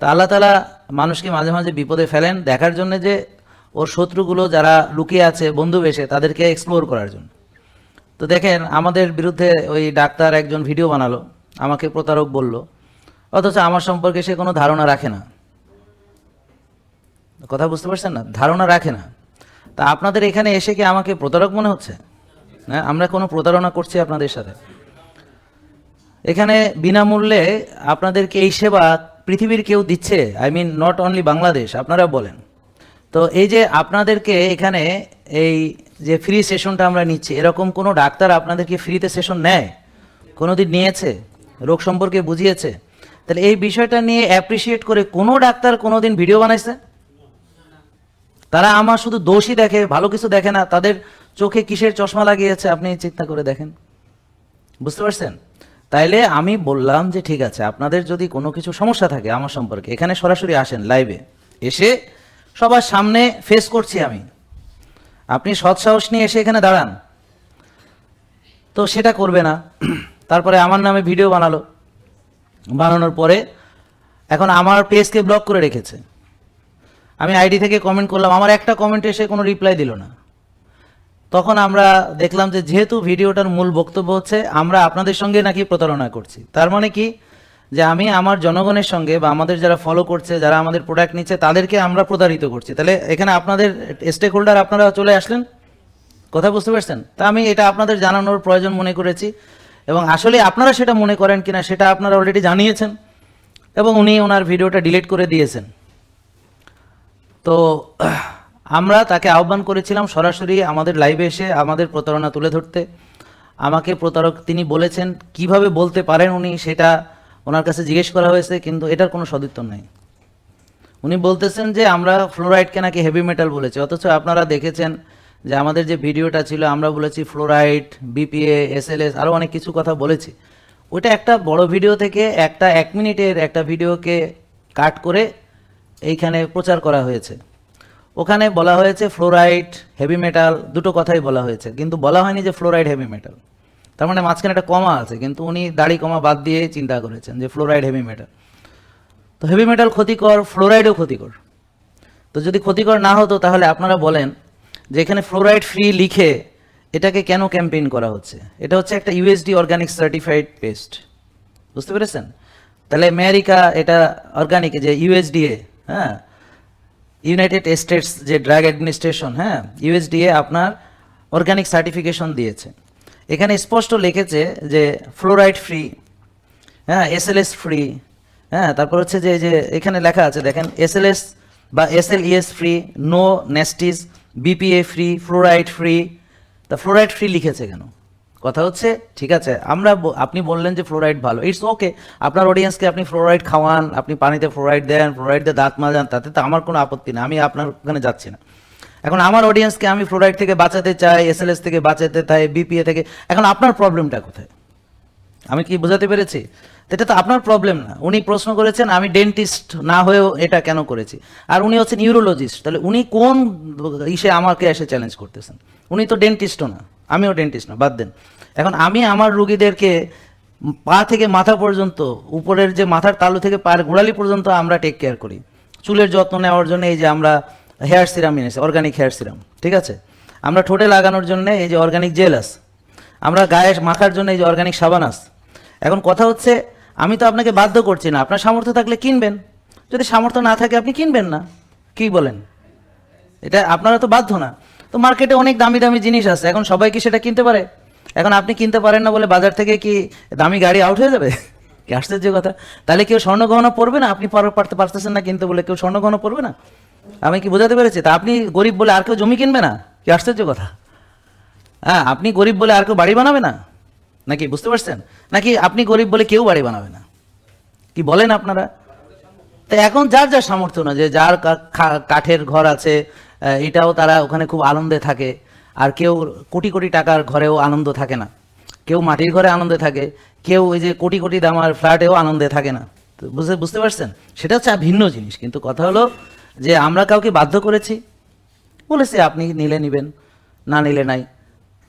তা আল্লাহ তালা মানুষকে মাঝে মাঝে বিপদে ফেলেন দেখার জন্য যে ওর শত্রুগুলো যারা লুকিয়ে আছে, বন্ধু বেশে, তাদেরকে এক্সপ্লোর করার জন্য। তো দেখেন, আমাদের বিরুদ্ধে ওই ডাক্তার একজন ভিডিও বানালো, আমাকে প্রতারক বলল। অথচ আমার সম্পর্কে সে কোনো ধারণা রাখে না। কথা বুঝতে পারছেন না? ধারণা রাখে না। তা আপনাদের এখানে এসে কি আমাকে প্রতারক মনে হচ্ছে? হ্যাঁ আমরা কোনো প্রতারণা করছি আপনাদের সাথে। এখানে বিনামূল্যে আপনাদেরকে এই সেবা পৃথিবীর কেউ দিচ্ছে I mean not only Bangladesh আপনারা বলেন। তো এই যে আপনাদেরকে এখানে এই যে ফ্রি সেশনটা আমরা নিচ্ছি, এরকম কোনো ডাক্তার আপনাদেরকে ফ্রিতে সেশন নেয়? কোনোদিন নিয়েছে? রোগ সম্পর্কে বুঝিয়েছে? তাহলে এই বিষয়টা নিয়ে অ্যাপ্রিসিয়েট করে কোনো ডাক্তার কোনোদিন ভিডিও বানাইছে? তারা আমার শুধু দোষই দেখে, ভালো কিছু দেখে না, তাদের চোখে কিসের চশমা লাগিয়েছে, আপনি চিন্তা করে দেখেন। বুঝতে পারছেন? তাইলে আমি বললাম যে, ঠিক আছে, আপনাদের যদি কোনো কিছু সমস্যা থাকে আমার সম্পর্কে, এখানে সরাসরি আসেন লাইভে এসে সবার সামনে ফেস করছি আমি। আপনি সৎসাহস নিয়ে এসে এখানে দাঁড়ান। তো সেটা করবে না। তারপরে আমার নামে ভিডিও বানালো। বানানোর পরে এখন আমার পেজকে ব্লক করে রেখেছে। আমি আইডি থেকে কমেন্ট করলাম, আমার একটা কমেন্ট এসে কোনো রিপ্লাই দিল না। তখন আমরা দেখলাম যে যেহেতু ভিডিওটার মূল বক্তব্য হচ্ছে, আমরা আপনাদের সঙ্গে নাকি প্রতারণা করছি। তার মানে কি? যে আমি আমার জনগণের সঙ্গে বা আমাদের যারা ফলো করছে, যারা আমাদের প্রোডাক্ট নিচ্ছে, তাদেরকে আমরা প্রতারিত করছি। তাহলে এখানে আপনাদের স্টেক হোল্ডার আপনারা চলে আসলেন? কথা বুঝতে পারছেন? তা আমি এটা আপনাদের জানানোর প্রয়োজন মনে করেছি। এবং আসলে আপনারা সেটা মনে করেন কিনা, সেটা আপনারা অলরেডি জানিয়েছেন। এবং উনি ওনার ভিডিওটা ডিলিট করে দিয়েছেন। তো আমরা তাকে আহ্বান করেছিলাম সরাসরি আমাদের লাইভে এসে আমাদের প্রতারণা তুলে ধরতে। আমাকে প্রতারক তিনি বলেছেন, কীভাবে বলতে পারেন উনি সেটা ওনার কাছে জিজ্ঞেস করা হয়েছে, কিন্তু এটার কোনো সদুত্তর নেই। উনি বলতেছেন যে, আমরা ফ্লোরাইডকে নাকি হেভি মেটাল বলেছি, অথচ আপনারা দেখেছেন যে আমাদের যে ভিডিওটা ছিল, আমরা বলেছি ফ্লোরাইড, বিপিএ, এসএলএস আরও অনেক কিছু কথা বলেছি। ওইটা একটা বড় ভিডিও থেকে একটা এক মিনিটের একটা ভিডিওকে কাট করে এইখানে প্রচার করা হয়েছে। ওখানে বলা হয়েছে ফ্লোরাইড হেভি মেটাল দুটো কথাই বলা হয়েছে। কিন্তু বলা হয়নি যে ফ্লোরাইড হেভি মেটাল তার মানে মাঝখানে একটা কমা আছে, কিন্তু উনি দাড়ি কমা বাদ দিয়ে চিন্তা করেছেন যে ফ্লোরাইড হেভি মেটাল তো হেভি মেটাল ক্ষতিকর ফ্লোরাইডও ক্ষতিকর। তো যদি ক্ষতিকর না হতো, তাহলে আপনারা বলেন যে এখানে ফ্লোরাইড ফ্রি লিখে এটাকে কেন ক্যাম্পেইন করা হচ্ছে? এটা হচ্ছে একটা ইউএসডি অর্গানিক সার্টিফাইড পেস্ট বুঝতে পেরেছেন? তাহলে আমেরিকা এটা অর্গানিক যে ইউএসডিএ হ্যাঁ ইউনাইটেড স্টেটস যে ড্রাগ অ্যাডমিনিস্ট্রেশন হ্যাঁ ইউএসডিএ আপনার অর্গানিক সার্টিফিকেশন দিয়েছে। এখানে স্পষ্ট লিখেছে যে ফ্লোরাইড ফ্রি হ্যাঁ এসএলএস ফ্রি হ্যাঁ তারপর হচ্ছে যে যে এখানে লেখা আছে, দেখেন এসএলএস বা এসএলইএস ফ্রি নো নেস্টিস বিপিএ ফ্রি ফ্লোরাইড ফ্রি তা ফ্লোরাইড ফ্রি লিখেছে কেন? কথা হচ্ছে, ঠিক আছে, আমরা আপনি বললেন যে ফ্লোরাইড ভালো ইটস ওকে আপনার অডিয়েন্সকে আপনি ফ্লোরাইড খাওয়ান, আপনি পানিতে ফ্লোরাইড দেন ফ্লোরাইড দিয়ে দাঁত মাজান, তাতে তো আমার কোনো আপত্তি না আমি আপনার ওখানে যাচ্ছি না। এখন আমার অডিয়েন্সকে আমি ফ্লোরাইড থেকে বাঁচাতে চাই এসএলএস থেকে বাঁচাতে চাই বিপিএ থেকে, এখন আপনার প্রবলেমটা কোথায়? আমি কি বোঝাতে পেরেছি? এটা তো আপনার প্রবলেম না, উনি প্রশ্ন করেছেন, আমি ডেন্টিস্ট না হয়েও এটা কেন করেছি? আর উনি হচ্ছেন নিউরোলজিস্ট তাহলে উনি কোন ইসে আমাকে এসে চ্যালেঞ্জ করতেছেন? উনি তো ডেন্টিস্টও না। আমিও ডেন্টিস্ট না, বাদ দেন। এখন আমি আমার রুগীদেরকে পা থেকে মাথা পর্যন্ত, উপরের যে মাথার তালু থেকে পায়ের গোড়ালি পর্যন্ত আমরা টেক কেয়ার করি। চুলের যত্ন নেওয়ার জন্য এই যে আমরা হেয়ার সিরাম এনেছি অর্গানিক হেয়ার সিরাম ঠিক আছে? আমরা ঠোঁটে লাগানোর জন্য এই যে অর্গানিক জেল আছে। আমরা গায়ে মাখার জন্য এই যে অর্গানিক সাবান আছে। এখন কথা হচ্ছে, আমি তো আপনাকে বাধ্য করছি না, আপনার সামর্থ্য থাকলে কিনবেন। যদি সামর্থ্য না থাকে, আপনি কিনবেন না। কি বলেন? এটা আপনারা তো বাধ্য না। তো মার্কেটে অনেক দামি দামি জিনিস আছে। এখন সবাই কি সেটা কিনতে পারে? এখন আপনি কিনতে পারেন না বলে বাজার থেকে কি দামি গাড়ি আউট হয়ে যাবে? কি আশ্চর্য কথা? তাহলে কেউ স্বর্ণ গহনা পড়বে না? আপনি পার- পারতে পারতেছেন না কিনতে বলে কেউ স্বর্ণ গহনা পড়বে না? আমি কি বোঝাতে পেরেছি? তা আপনি গরিব বলে আর কেউ জমি কিনবে না? কি আশ্চর্য কথা? হ্যাঁ আপনি গরিব বলে আর কেউ বাড়ি বানাবে না? নাকি বুঝতে পারছেন? নাকি আপনি গরিব বলে কেউ বাড়ি বানাবে না? কি বলেন আপনারা? তো এখন যার যার সামর্থ্য না যে যার কাঠের ঘর আছে এটাও তারা ওখানে খুব আনন্দে থাকে। আর কেউ কোটি কোটি টাকার ঘরেও আনন্দ থাকে না। কেউ মাটির ঘরে আনন্দে থাকে, কেউ ওই যে কোটি কোটি দামার ফ্ল্যাটেও আনন্দে থাকে না। বুঝতে বুঝতে পারছেন? সেটা হচ্ছে ভিন্ন জিনিস। কিন্তু কথা হলো যে আমরা কাউকে বাধ্য করেছি, বলেছে আপনি নিলে নিবেন, না নিলে নাই।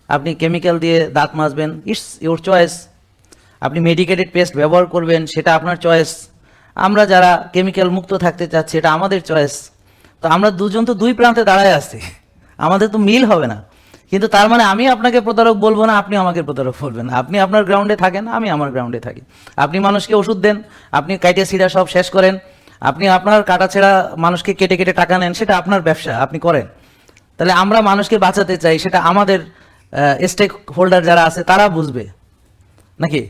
আপনি কেমিক্যাল দিয়ে দাঁত মাজবেন, ইটস ইওর চয়েস। আপনি মেডিকেটেড পেস্ট ব্যবহার করবেন, সেটা আপনার চয়েস। আমরা যারা কেমিক্যাল মুক্ত থাকতে চাচ্ছি, এটা আমাদের চয়েস। তো আমরা দুজন তো দুই প্রান্তে দাঁড়ায় আছি। আমাদের তো মিল হবে না। কিন্তু তার মানে আমি আপনাকে প্রতারক বলব না, আপনি আমাকে প্রতারক বলবেন আপনি আপনার গ্রাউন্ডে থাকেন, আমি আমার গ্রাউন্ডে থাকি। আপনি মানুষকে ওষুধ দেন, আপনি কাইটে সিডা সব শেষ করেন, আপনি আপনার কাটাছেড়া মানুষকে কেটে কেটে টাকা নেন, সেটা আপনার ব্যবসা, আপনি করেন। তাহলে আমরা মানুষকে বাঁচাতে চাই, সেটা আমাদের স্টেক হোল্ডার যারা আছে, তারা বুঝবে। নাকি?